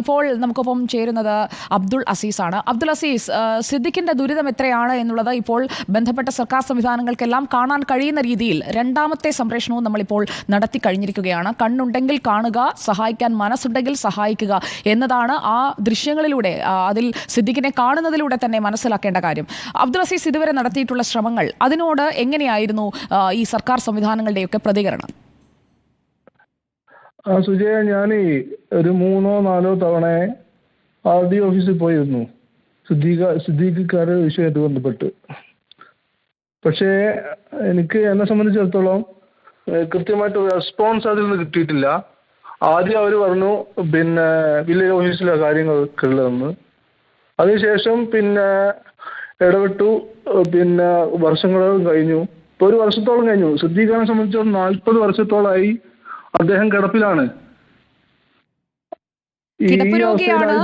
ഇപ്പോൾ നമുക്കൊപ്പം ചേരുന്നത് അബ്ദുൾ അസീസാണ് അബ്ദുൾ അസീസ് സിദ്ദിഖിന്റെ ദുരിതം എത്രയാണ് എന്നുള്ളത് ഇപ്പോൾ ബന്ധപ്പെട്ട സർക്കാർ സംവിധാനങ്ങൾക്കെല്ലാം കാണാൻ കഴിയുന്ന രീതിയിൽ രണ്ടാമത്തെ സംപ്രേഷണവും നമ്മളിപ്പോൾ നടത്തി കഴിഞ്ഞിരിക്കുകയാണ്. കണ്ണുണ്ടെങ്കിൽ കാണുക സഹായിക്കാൻ മനസ്സുണ്ടെങ്കിൽ സഹായിക്കുക എന്നതാണ് ആ ദൃശ്യങ്ങളിലൂടെ അതിൽ സിദ്ദിഖിനെ കാണുന്നതിലൂടെ തന്നെ മനസ്സിലാക്കേണ്ട കാര്യം. അബ്ദുൾ അസീസ് ഇതുവരെ നടത്തിയിട്ടുള്ള ശ്രമങ്ങൾ അതിനോട് എങ്ങനെയായിരുന്നു ഈ സർക്കാർ സംവിധാനങ്ങളുടെയൊക്കെ പ്രതികരണം? ആ സുജയ ഞാൻ ഒരു മൂന്നോ നാലോ തവണ ആർ ഡി ഓഫീസിൽ പോയിരുന്നു. സിദ്ദീഖ സിദ്ദീഖിക്കാരുടെ വിഷയമായിട്ട് ബന്ധപ്പെട്ട്. പക്ഷേ എനിക്ക് എന്നെ സംബന്ധിച്ചിടത്തോളം കൃത്യമായിട്ട് റെസ്പോൺസ് അതിൽ നിന്ന് കിട്ടിയിട്ടില്ല. ആദ്യം അവർ പറഞ്ഞു പിന്നെ വില്ലേജ് ഓഫീസിലെ കാര്യങ്ങളൊക്കെ ഉള്ളതെന്ന്. അതിനുശേഷം പിന്നെ ഇടപെട്ടു പിന്നെ വർഷങ്ങളോളം കഴിഞ്ഞു. ഇപ്പൊ ഒരു വർഷത്തോളം കഴിഞ്ഞു. സിദ്ദീഖാനെ സംബന്ധിച്ചിടത്തോളം നാൽപ്പത് വർഷത്തോളമായി അദ്ദേഹം കിടപ്പിലാണ്. കിടപ്പ് രോഗിയാണ്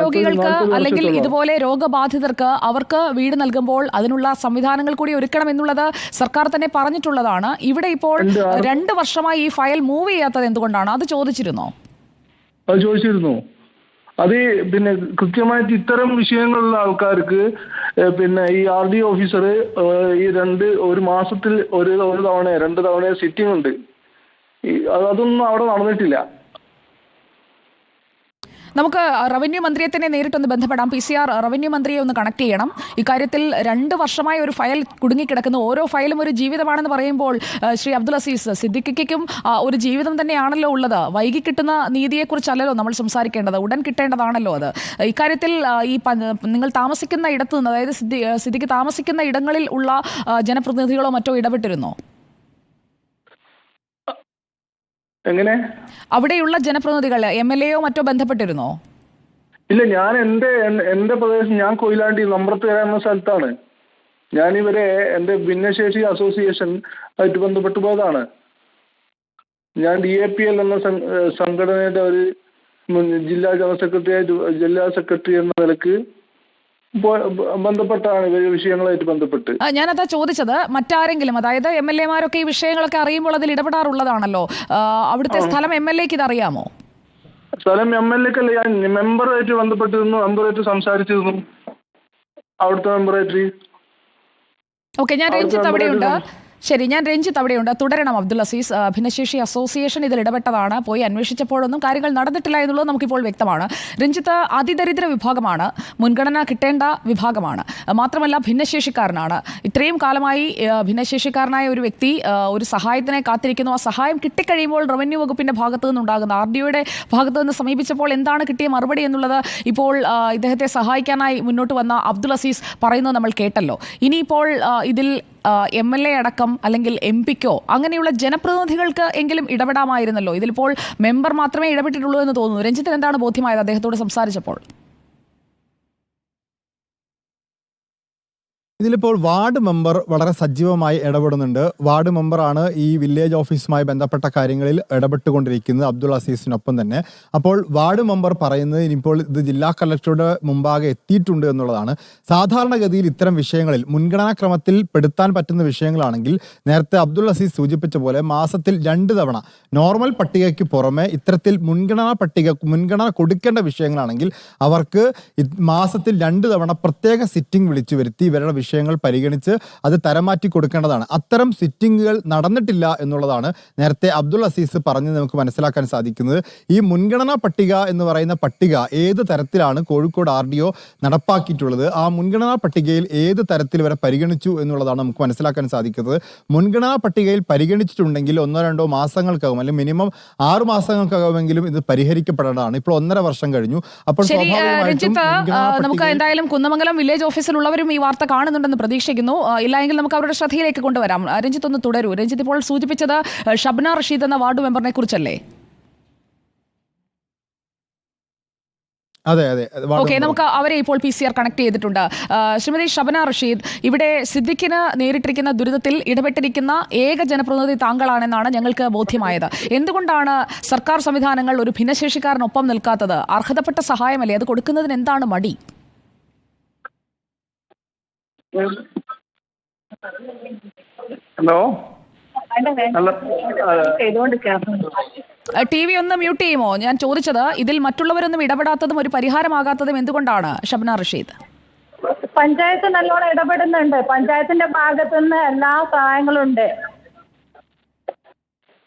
രോഗികൾക്ക് അല്ലെങ്കിൽ ഇതുപോലെ രോഗബാധിതർക്ക് അവർക്ക് വീട് നൽകുമ്പോൾ അതിനുള്ള സംവിധാനങ്ങൾ കൂടി ഒരുക്കണം എന്നുള്ളത് സർക്കാർ തന്നെ പറഞ്ഞിട്ടുള്ളതാണ്. ഇവിടെ ഇപ്പോൾ രണ്ട് വർഷമായി ഈ ഫയൽ മൂവ് ചെയ്യാത്തത് എന്തുകൊണ്ടാണ്? അത് ചോദിച്ചിരുന്നോ? അത് ചോദിച്ചിരുന്നു. അത് പിന്നെ കൃത്യമായിട്ട് ഇത്തരം വിഷയങ്ങളുള്ള ആൾക്കാർക്ക് പിന്നെ ഈ ആർ ഡി ഓഫീസർ ഈ രണ്ട് ഒരു മാസത്തിൽ ഒരു ഒരു തവണ രണ്ട് തവണ സിറ്റിംഗ് ഉണ്ട്. അതൊന്നും അവിടെ നടന്നിട്ടില്ല. നമുക്ക് റവന്യൂ മന്ത്രിയെ തന്നെ നേരിട്ടൊന്ന് ബന്ധപ്പെടാം. പി സി ആർ റവന്യൂ മന്ത്രിയെ ഒന്ന് കണക്ട് ചെയ്യണം. ഇക്കാര്യത്തിൽ രണ്ട് വർഷമായി ഒരു ഫയൽ കുടുങ്ങിക്കിടക്കുന്നു. ഓരോ ഫയലും ഒരു ജീവിതമാണെന്ന് പറയുമ്പോൾ ശ്രീ അബ്ദുൽ അസീസ് സിദ്ദിഖിക്കും ഒരു ജീവിതം തന്നെയാണല്ലോ ഉള്ളത്. വൈകി കിട്ടുന്ന നീതിയെക്കുറിച്ചല്ലല്ലോ നമ്മൾ സംസാരിക്കേണ്ടത്. ഉടൻ കിട്ടേണ്ടതാണല്ലോ അത്. ഇക്കാര്യത്തിൽ ഈ നിങ്ങൾ താമസിക്കുന്ന ഇടത്ത് നിന്ന് അതായത് സിദ്ദിഖ് താമസിക്കുന്ന ഇടങ്ങളിൽ ഉള്ള ജനപ്രതിനിധികളോ മറ്റോ ഇടപെട്ടിരുന്നോ? എങ്ങനെ? അവിടെയുള്ള ജനപ്രതിനിധികൾ എം എൽ എയോ മറ്റോ ബന്ധപ്പെട്ടിരുന്നോ? ഇല്ല ഞാൻ എന്റെ എന്റെ പ്രദേശം ഞാൻ കൊയിലാണ്ടി നമ്പ്രത്തുകര എന്ന സ്ഥലത്താണ്. ഞാൻ ഇവരെ എന്റെ ഭിന്നശേഷി അസോസിയേഷൻ ആയിട്ട് ബന്ധപ്പെട്ട് പോയതാണ്. ഞാൻ ഡി എ പി എൽ എന്ന സംഘടനയുടെ ഒരു ജില്ലാ ജനറൽ സെക്രട്ടറി ആയിട്ട് ജില്ലാ സെക്രട്ടറി എന്ന നിലയ്ക്ക് ബന്ധപ്പെട്ടാണ് വിഷയങ്ങളായിട്ട് ബന്ധപ്പെട്ട്. ഞാനതാ ചോദിച്ചത്. മറ്റാരെങ്കിലും അതായത് എം എൽ എമാരൊക്കെ ഈ വിഷയങ്ങളൊക്കെ അറിയുമ്പോൾ അതിൽ ഇടപെടാറുള്ളതാണല്ലോ. അവിടുത്തെ സ്ഥലം എം എൽ എക്ക് ഇത് അറിയാമോ സ്ഥലം എം എൽ എക്കല്ല. ഞാൻ മെമ്പറായിട്ട് ബന്ധപ്പെട്ടിരുന്നു മെമ്പറായിട്ട് സംസാരിച്ചിരുന്നു. അവിടുത്തെ മെമ്പറായിട്ട് ഓക്കെ ഞാൻ രഞ്ജിത്ത് അവിടെയുണ്ട്. ശരി ഞാൻ രഞ്ജിത്ത് അവിടെയുണ്ട്. തുടരണം അബ്ദുൽ അസീസ്. ഭിന്നശേഷി അസോസിയേഷൻ ഇതിൽ ഇടപെട്ടതാണ്. പോയി അന്വേഷിച്ചപ്പോഴൊന്നും കാര്യങ്ങൾ നടന്നിട്ടില്ല എന്നുള്ളത് നമുക്കിപ്പോൾ വ്യക്തമാണ്. രഞ്ജിത്ത് അതിദരിദ്ര വിഭാഗമാണ്. മുൻഗണന കിട്ടേണ്ട വിഭാഗമാണ്. മാത്രമല്ല ഭിന്നശേഷിക്കാരനാണ്. ഇത്രയും കാലമായി ഭിന്നശേഷിക്കാരനായ ഒരു വ്യക്തി ഒരു സഹായത്തിനെ കാത്തിരിക്കുന്നു. ആ സഹായം കിട്ടിക്കഴിയുമ്പോൾ റവന്യൂ വകുപ്പിന്റെ ഭാഗത്തു നിന്നുണ്ടാകുന്ന ആർ ഡിഒയുടെ ഭാഗത്തു നിന്ന് സമീപിച്ചപ്പോൾ എന്താണ് കിട്ടിയ മറുപടി എന്നുള്ളത് ഇപ്പോൾ ഇദ്ദേഹത്തെ സഹായിക്കാനായി മുന്നോട്ട് വന്ന അബ്ദുൽ അസീസ് പറയുന്നത് നമ്മൾ കേട്ടല്ലോ. ഇനിയിപ്പോൾ ഇതിൽ എം എൽ എ അടക്കം അല്ലെങ്കിൽ എം പിക്കോ അങ്ങനെയുള്ള ജനപ്രതിനിധികൾക്ക് എങ്കിലും ഇടപെടാമായിരുന്നല്ലോ. ഇതിലിപ്പോൾ മെമ്പർ മാത്രമേ ഇടപെട്ടിട്ടുള്ളൂ എന്ന് തോന്നുന്നു. രഞ്ജിത്തിന് എന്താണ് ബോധ്യമായത് അദ്ദേഹത്തോട് സംസാരിച്ചപ്പോൾ? ഇതിലിപ്പോൾ വാർഡ് മെമ്പർ വളരെ സജീവമായി ഇടപെടുന്നുണ്ട്. വാർഡ് മെമ്പറാണ് ഈ വില്ലേജ് ഓഫീസുമായി ബന്ധപ്പെട്ട കാര്യങ്ങളിൽ ഇടപെട്ടുകൊണ്ടിരിക്കുന്നത് അബ്ദുൾ അസീസിനൊപ്പം തന്നെ. അപ്പോൾ വാർഡ് മെമ്പർ പറയുന്നത് ഇനിയിപ്പോൾ ഇത് ജില്ലാ കളക്ടറുടെ മുമ്പാകെ എത്തിയിട്ടുണ്ട് എന്നുള്ളതാണ്. സാധാരണഗതിയിൽ ഇത്തരം വിഷയങ്ങളിൽ മുൻഗണനാക്രമത്തിൽ പെടുത്താൻ പറ്റുന്ന വിഷയങ്ങളാണെങ്കിൽ നേരത്തെ അബ്ദുൾ അസീസ് സൂചിപ്പിച്ച പോലെ മാസത്തിൽ രണ്ട് തവണ നോർമൽ പട്ടികയ്ക്ക് പുറമെ ഇത്തരത്തിൽ മുൻഗണനാ പട്ടിക മുൻഗണന കൊടുക്കേണ്ട വിഷയങ്ങളാണെങ്കിൽ അവർക്ക് മാസത്തിൽ രണ്ട് തവണ പ്രത്യേക സിറ്റിംഗ് വിളിച്ചു വരുത്തി ഇവരുടെ വിഷയങ്ങൾ പരിഗണിച്ച് അത് തരമാറ്റി കൊടുക്കേണ്ടതാണ്. അത്തരം സിറ്റിംഗുകൾ നടന്നിട്ടില്ല എന്നുള്ളതാണ് നേരത്തെ അബ്ദുൾ അസീസ് പറഞ്ഞ് നമുക്ക് മനസ്സിലാക്കാൻ സാധിക്കുന്നത്. ഈ മുൻഗണനാ പട്ടിക എന്ന് പറയുന്ന പട്ടിക ഏത് തരത്തിലാണ് കോഴിക്കോട് ആർ ഡി ഒ നടപ്പാക്കിയിട്ടുള്ളത്? ആ മുൻഗണനാ പട്ടികയിൽ ഏത് തരത്തിൽ വരെ പരിഗണിച്ചു എന്നുള്ളതാണ് നമുക്ക് മനസ്സിലാക്കാൻ സാധിക്കുന്നത്. മുൻഗണനാ പട്ടികയിൽ പരിഗണിച്ചിട്ടുണ്ടെങ്കിൽ ഒന്നോ രണ്ടോ മാസങ്ങൾക്കകം അല്ലെങ്കിൽ മിനിമം ആറ് മാസങ്ങൾക്കകമെങ്കിലും ഇത് പരിഹരിക്കപ്പെടേണ്ടതാണ്. ഇപ്പോൾ ഒന്നര വർഷം കഴിഞ്ഞു. അപ്പോൾ നമുക്ക് എന്തായാലും കുന്നമംഗലം വില്ലേജ് ഓഫീസിലുള്ളവരും ഈ വാർത്ത കാണുന്നുണ്ടെന്ന് പ്രതീക്ഷിക്കുന്നു. ഇല്ലായെങ്കിൽ നമുക്ക് അവരുടെ ശ്രദ്ധയിലേക്ക് കൊണ്ടുവരാം. രഞ്ജിത്ത് ഒന്ന് തുടരൂ. രഞ്ജിത്ത് ഇപ്പോൾ സൂചിപ്പിച്ചത് ഷബ്ന റഷീദ് എന്ന വാർഡ് മെമ്പറിനെ കുറിച്ചല്ലേ? അതെ അത്. ഓക്കെ നമുക്ക് അവരെ ഇപ്പോൾ പി സി ആർ കണക്ട് ചെയ്തിട്ടുണ്ട്. ശ്രീമതി ഷബന റഷീദ് ഇവിടെ സിദ്ദിഖിന് നേരിട്ടിരിക്കുന്ന ദുരിതത്തിൽ ഇടപെട്ടിരിക്കുന്ന ഏക ജനപ്രതിനിധി താങ്കളാണെന്നാണ് ഞങ്ങൾക്ക് ബോധ്യമായത്. എന്തുകൊണ്ടാണ് സർക്കാർ സംവിധാനങ്ങൾ ഒരു ഭിന്നശേഷിക്കാരനൊപ്പം നിൽക്കാത്തത്? അർഹതപ്പെട്ട സഹായമല്ലേ? അത് കൊടുക്കുന്നതിന് എന്താണ് മടി? ഹലോ? ടി വി ഒന്ന് മ്യൂട്ട് ചെയ്യുമോ? ഞാൻ ചോദിച്ചത് ഇതിൽ മറ്റുള്ളവരൊന്നും ഇടപെടാത്തതും ഒരു പരിഹാരമാകാത്തതും എന്തുകൊണ്ടാണ് ഷബ്ന റഷീദ്? പഞ്ചായത്ത് നല്ലോണം ഇടപെടുന്നുണ്ട്. പഞ്ചായത്തിന്റെ ഭാഗത്തുനിന്ന് എല്ലാ സഹായങ്ങളും ഉണ്ട്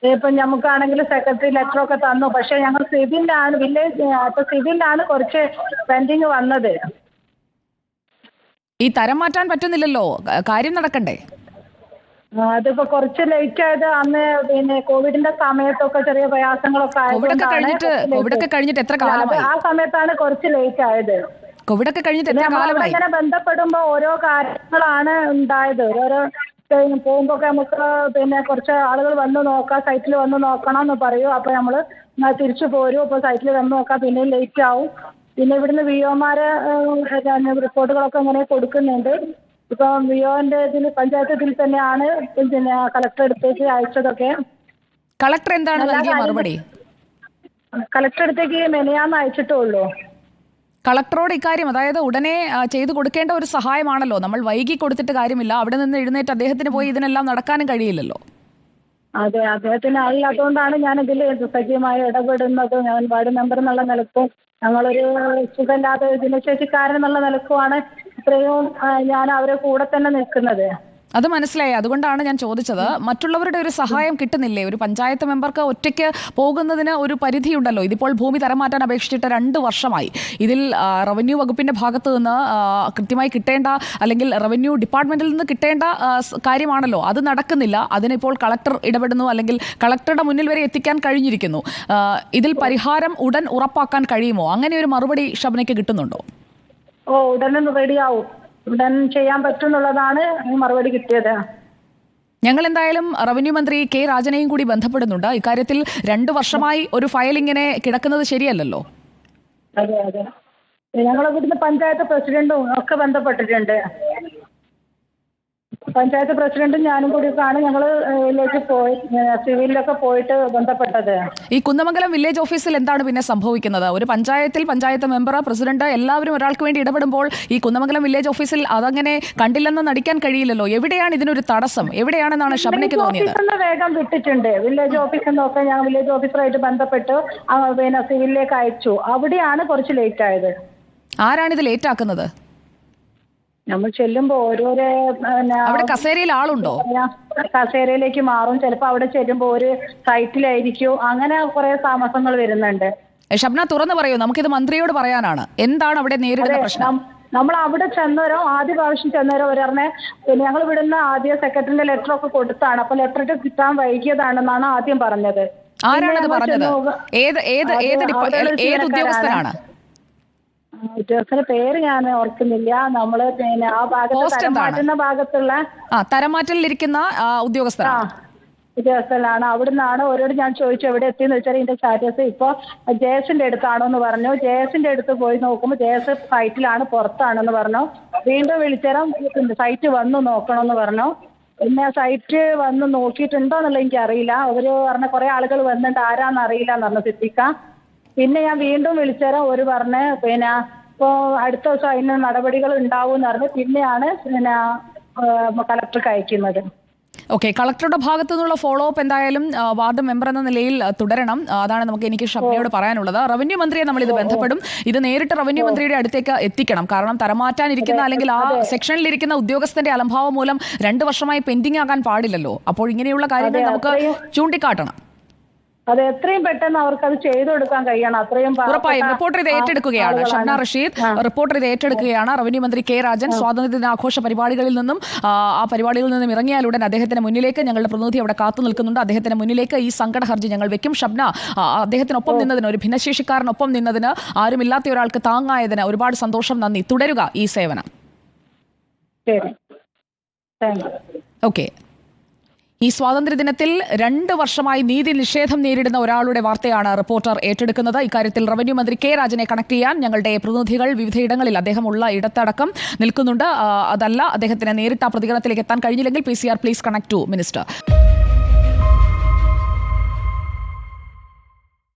ഇപ്പം നമുക്കാണെങ്കിൽ സെക്രട്ടറി ലെറ്റർ ഒക്കെ തന്നു. പക്ഷെ ഞങ്ങൾ സിവിലാണ് വില്ലേജ് അപ്പൊ സിവിലാണ് കുറച്ച് പെൻഡിങ് വന്നത്. ഈ തരം മാറ്റാൻ പറ്റുന്നില്ലല്ലോ. കാര്യം നടക്കണ്ടേ? അതിപ്പോ കുറച്ച് ലേറ്റ് ആയത് അന്ന് പിന്നെ കോവിഡിന്റെ സമയത്തൊക്കെ ചെറിയ പ്രയാസങ്ങളൊക്കെ കോവിഡൊക്കെ കഴിഞ്ഞിട്ട് കോവിഡൊക്കെ കഴിഞ്ഞിട്ട് എത്ര കാലമായി? ആ സമയത്താണ് കുറച്ച് ലേറ്റ് ആയത്. കോവിഡൊക്കെ കഴിഞ്ഞിട്ട് എത്ര കാലമായി? ഇങ്ങനെ ബന്ധപ്പെടുമ്പോ ഓരോ കാര്യങ്ങളാണ് ഉണ്ടായത്. ഓരോരോ പോകുമ്പോ നമുക്ക് പിന്നെ കുറച്ച് ആളുകൾ വന്ന് നോക്കാം സൈറ്റിൽ വന്ന് നോക്കണം എന്ന് പറയും. അപ്പൊ നമ്മൾ തിരിച്ചു പോരും. അപ്പൊ സൈറ്റിൽ വന്ന് നോക്കാം. പിന്നെ ലേറ്റ് ആവും. പിന്നെ ഇവിടുന്ന് വി ഒമാരെ റിപ്പോർട്ടുകളൊക്കെ ഇങ്ങനെ കൊടുക്കുന്നുണ്ട്. ഇപ്പൊ വി ഒന്റെ ഇതിൽ പഞ്ചായത്ത് ഇതിൽ തന്നെയാണ് പിന്നെ കളക്ടർ അടുത്തേക്ക് അയച്ചതൊക്കെ. കളക്ടർ എന്താണ് നൽകിയ മറുപടി? കളക്ടർ അടുത്തേക്ക് മെനയാന്ന് അയച്ചിട്ടേ ഉള്ളൂ കളക്ടറോട് ഇക്കാര്യം അതായത് ഉടനെ ചെയ്തു കൊടുക്കേണ്ട ഒരു സഹായമാണല്ലോ. നമ്മൾ വൈകി കൊടുത്തിട്ട് കാര്യമില്ല. അവിടെ നിന്ന് എഴുന്നേറ്റ് അദ്ദേഹത്തിന് പോയി ഇതിനെല്ലാം നടക്കാനും കഴിയില്ലല്ലോ. അതെ അദ്ദേഹത്തിന് അറിയാത്തതുകൊണ്ടാണ് ഞാൻ ഇതിൽ സജീവമായി ഇടപെടുന്നത്. ഞാൻ വാർഡ് മെമ്പർ എന്നുള്ള നിലക്കും ഞങ്ങളൊരു സുഖമില്ലാത്ത ഭിന്നശേഷിക്കാരൻ എന്നുള്ള നിലക്കുമാണ് ഇത്രയും ഞാൻ അവരെ കൂടെ തന്നെ നിൽക്കുന്നത്. അത് മനസ്സിലായി. അതുകൊണ്ടാണ് ഞാൻ ചോദിച്ചത്. മറ്റുള്ളവരുടെ ഒരു സഹായം കിട്ടുന്നില്ലേ? ഒരു പഞ്ചായത്ത് മെമ്പർക്ക് ഒറ്റയ്ക്ക് പോകുന്നതിന് ഒരു പരിധിയുണ്ടല്ലോ. ഇതിപ്പോൾ ഭൂമി തരം മാറ്റാൻ അപേക്ഷിച്ചിട്ട് രണ്ട് വർഷമായി. ഇതിൽ റവന്യൂ വകുപ്പിന്റെ ഭാഗത്ത് നിന്ന് കൃത്യമായി കിട്ടേണ്ട അല്ലെങ്കിൽ റവന്യൂ ഡിപ്പാർട്ട്മെന്റിൽ നിന്ന് കിട്ടേണ്ട കാര്യമാണല്ലോ. അത് നടക്കുന്നില്ല. അതിനിപ്പോൾ കളക്ടർ ഇടപെടുന്നു അല്ലെങ്കിൽ കളക്ടറുടെ മുന്നിൽ വരെ എത്തിക്കാൻ കഴിഞ്ഞിരിക്കുന്നു. ഇതിൽ പരിഹാരം ഉടൻ ഉറപ്പാക്കാൻ കഴിയുമോ? അങ്ങനെ ഒരു മറുപടി ഷബനയ്ക്ക് കിട്ടുന്നുണ്ടോ? ഓ ഉടനെ റെഡിയാവും ഉടൻ ചെയ്യാൻ പറ്റും എന്നുള്ളതാണ് മറുപടി കിട്ടിയത്. ഞങ്ങൾ എന്തായാലും റവന്യൂ മന്ത്രി കെ രാജനെയും കൂടി ബന്ധപ്പെടുന്നുണ്ട്. ഇക്കാര്യത്തിൽ രണ്ടു വർഷമായി ഒരു ഫയൽ ഇങ്ങനെ കിടക്കുന്നത് ശരിയല്ലല്ലോ? അതെ അതെ. ഞങ്ങൾ ഇവിടുന്ന് പഞ്ചായത്ത് പ്രസിഡന്റും ഒക്കെ ബന്ധപ്പെട്ടിട്ടുണ്ട്. പഞ്ചായത്ത് പ്രസിഡന്റും ഞാനും കൂടി കൂടിയൊക്കെയാണ് ഞങ്ങൾ ഇതിലേക്ക് പോയി സിവിലിലൊക്കെ പോയിട്ട് ബന്ധപ്പെട്ടത്. ഈ കുന്നമംഗലം വില്ലേജ് ഓഫീസിൽ എന്താണ് പിന്നെ സംഭവിക്കുന്നത്? ഒരു പഞ്ചായത്തിൽ പഞ്ചായത്ത് മെമ്പർ പ്രസിഡന്റ് എല്ലാവരും ഒരാൾക്ക് വേണ്ടി ഇടപെടുമ്പോൾ ഈ കുന്നമംഗലം വില്ലേജ് ഓഫീസിൽ അതങ്ങനെ കണ്ടില്ലെന്ന് നടിക്കാൻ കഴിയില്ലല്ലോ. എവിടെയാണ് ഇതിനൊരു തടസ്സം? എവിടെയാണെന്നാണ് ഷബ്നയ്ക്ക് തോന്നിയത്? വേഗം വിട്ടിട്ടുണ്ട്. വില്ലേജ് ഓഫീസിൽ നിന്നൊക്കെ ഞാൻ വില്ലേജ് ഓഫീസറായിട്ട് ബന്ധപ്പെട്ട് പിന്നെ സിവിലിലേക്ക് അയച്ചു. അവിടെയാണ് കുറച്ച് ലേറ്റ് ആയത് ആരാണ് ഇത് ലേറ്റ് ആക്കുന്നത് നമ്മൾ ചെല്ലുമ്പോൾ ഓരോരോ അവിടെ കസേരയിൽ ആളുണ്ടോ? കസേരയിലേക്ക് മാറും. ചിലപ്പോൾ അവിടെ ചെല്ലുമ്പോൾ ഒരു സൈറ്റിലായിരിക്കും. അങ്ങനെ കുറെ താമസങ്ങൾ വരുന്നുണ്ട്. ഷബ്ന തുറന്നു പറയൂ. നമുക്കിത് മന്ത്രിയോട് പറയാനാണ്. എന്താണ് അവിടെ നേരിടുന്ന പ്രശ്നം? നമ്മൾ അവിടെ ചെന്നവരോ ആദ്യ പ്രാവശ്യം ചെന്നവരോ ഒരാറിനെ ഞങ്ങൾ ഇവിടുന്ന് ആദ്യ സെക്രട്ടറിന്റെ ലെറ്റർ ഒക്കെ കൊടുത്താണ്. അപ്പൊ ലെറ്റർ കിട്ടാൻ വൈകിയതാണെന്നാണ് ആദ്യം പറഞ്ഞത്. ആരാണത് പറഞ്ഞത്? ഏത് ഏത് ഏത് ഏത്. ഉദ്യോഗസ്ഥനാണ്? ആ, ഉദ്യോഗസ്ഥന്റെ പേര് ഞാൻ ഓർക്കുന്നില്ല. നമ്മൾ പിന്നെ ആ ഭാഗത്ത് പോസ്റ്റ് തരം മാറ്റുന്ന ഭാഗത്തുള്ള ആ തരമാറ്റലിരിക്കുന്ന ആ ഉദ്യോഗസ്ഥനാണ് അവിടുന്നാണ് ഓരോട് ഞാൻ ചോദിച്ചു എവിടെ എത്തിയെന്ന് വെച്ചാൽ ഇതിന്റെ സ്റ്റാറ്റസ് ഇപ്പൊ ജയസിന്റെ അടുത്താണോ എന്ന് പറഞ്ഞു. ജയസിന്റെ അടുത്ത് പോയി നോക്കുമ്പോൾ ജയസ് സൈറ്റിലാണ് പുറത്താണെന്ന് പറഞ്ഞു. വീണ്ടും വിളിച്ചേരം. സൈറ്റ് വന്നു നോക്കണം എന്ന് പറഞ്ഞു. പിന്നെ സൈറ്റ് വന്ന് നോക്കിയിട്ടുണ്ടോ എന്നുള്ളത് എനിക്ക് അറിയില്ല അവർ പറഞ്ഞ കുറെ ആളുകൾ വന്നിട്ട് ആരാന്ന് അറിയില്ല എന്ന് പറഞ്ഞു സിദ്ദിഖ. പിന്നെ ഞാൻ വീണ്ടും വിളിച്ചേരം. ഒരു പറഞ്ഞ് പിന്നെ ഇപ്പോ അടുത്ത ദിവസം അതിന് നടപടികൾ ഉണ്ടാവും എന്ന് പറഞ്ഞ് പിന്നെയാണ് പിന്നെ കളക്ടർക്ക് അയക്കുന്നത്. ഓക്കെ കളക്ടറുടെ ഭാഗത്തു നിന്നുള്ള ഫോളോ അപ്പ് എന്തായാലും വാർഡ് മെമ്പർ എന്ന നിലയിൽ തുടരണം. അതാണ് നമുക്ക് എനിക്ക് ഷബ്നയോട് പറയാനുള്ളത്. റവന്യൂ മന്ത്രിയെ നമ്മൾ ഇത് ബന്ധപ്പെടും. ഇത് നേരിട്ട് റവന്യൂ മന്ത്രിയുടെ അടുത്തേക്ക് എത്തിക്കണം. കാരണം തരമാറ്റാനിരിക്കുന്ന അല്ലെങ്കിൽ ആ സെക്ഷനിലിരിക്കുന്ന ഉദ്യോഗസ്ഥന്റെ അലംഭാവം മൂലം രണ്ട് വർഷമായി പെൻഡിങ് ആകാൻ പാടില്ലല്ലോ. അപ്പോൾ ഇങ്ങനെയുള്ള കാര്യങ്ങൾ നമുക്ക് ചൂണ്ടിക്കാട്ടണം. അത് എത്രയും പെട്ടെന്ന് അവർക്ക് അത് ചെയ്തു കൊടുക്കാൻ കഴിയണം. അത്രയും ഉറപ്പായും. റിപ്പോർട്ടർ ഇത് ഏറ്റെടുക്കുകയാണ്. ഷബ്ന റഷീദ് റിപ്പോർട്ടർ ഇത് ഏറ്റെടുക്കുകയാണ്. റവന്യൂ മന്ത്രി കെ രാജൻ സ്വാതന്ത്ര്യ ദിനാഘോഷ പരിപാടികളിൽ നിന്നും ആ, പരിപാടികളിൽ നിന്നും ഇറങ്ങിയാലുടൻ അദ്ദേഹത്തിന് മുന്നിലേക്ക് ഞങ്ങളുടെ പ്രതിനിധി അവിടെ കാത്തു നിൽക്കുന്നുണ്ട്. അദ്ദേഹത്തിന് മുന്നിലേക്ക് ഈ സങ്കട ഹർജി ഞങ്ങൾ വെക്കും. ഷബ്ന അദ്ദേഹത്തിനൊപ്പം നിന്നതിന് ഒരു ഭിന്നശേഷിക്കാരനൊപ്പം നിന്നതിന് ആരുമില്ലാത്ത ഒരാൾക്ക് താങ്ങായതിന് ഒരുപാട് സന്തോഷം. നന്ദി. തുടരുക ഈ സേവനം. ഓക്കെ ഈ സ്വാതന്ത്ര്യദിനത്തിൽ രണ്ട് വർഷമായി നീതി നിഷേധം നേരിടുന്ന ഒരാളുടെ വാർത്തയാണ് റിപ്പോർട്ടർ ഏറ്റെടുക്കുന്നത്. ഇക്കാര്യത്തിൽ റവന്യൂ മന്ത്രി കെ രാജനെ കണക്ട് ചെയ്യാൻ ഞങ്ങളുടെ പ്രതിനിധികൾ വിവിധയിടങ്ങളിൽ അദ്ദേഹമുള്ള ഇടത്തടക്കം നിൽക്കുന്നുണ്ട്. അതല്ല അദ്ദേഹത്തിന് നേരിട്ട് ആ പ്രതികരണത്തിലേക്ക് എത്താൻ കഴിഞ്ഞില്ലെങ്കിൽ P C R please connect to minister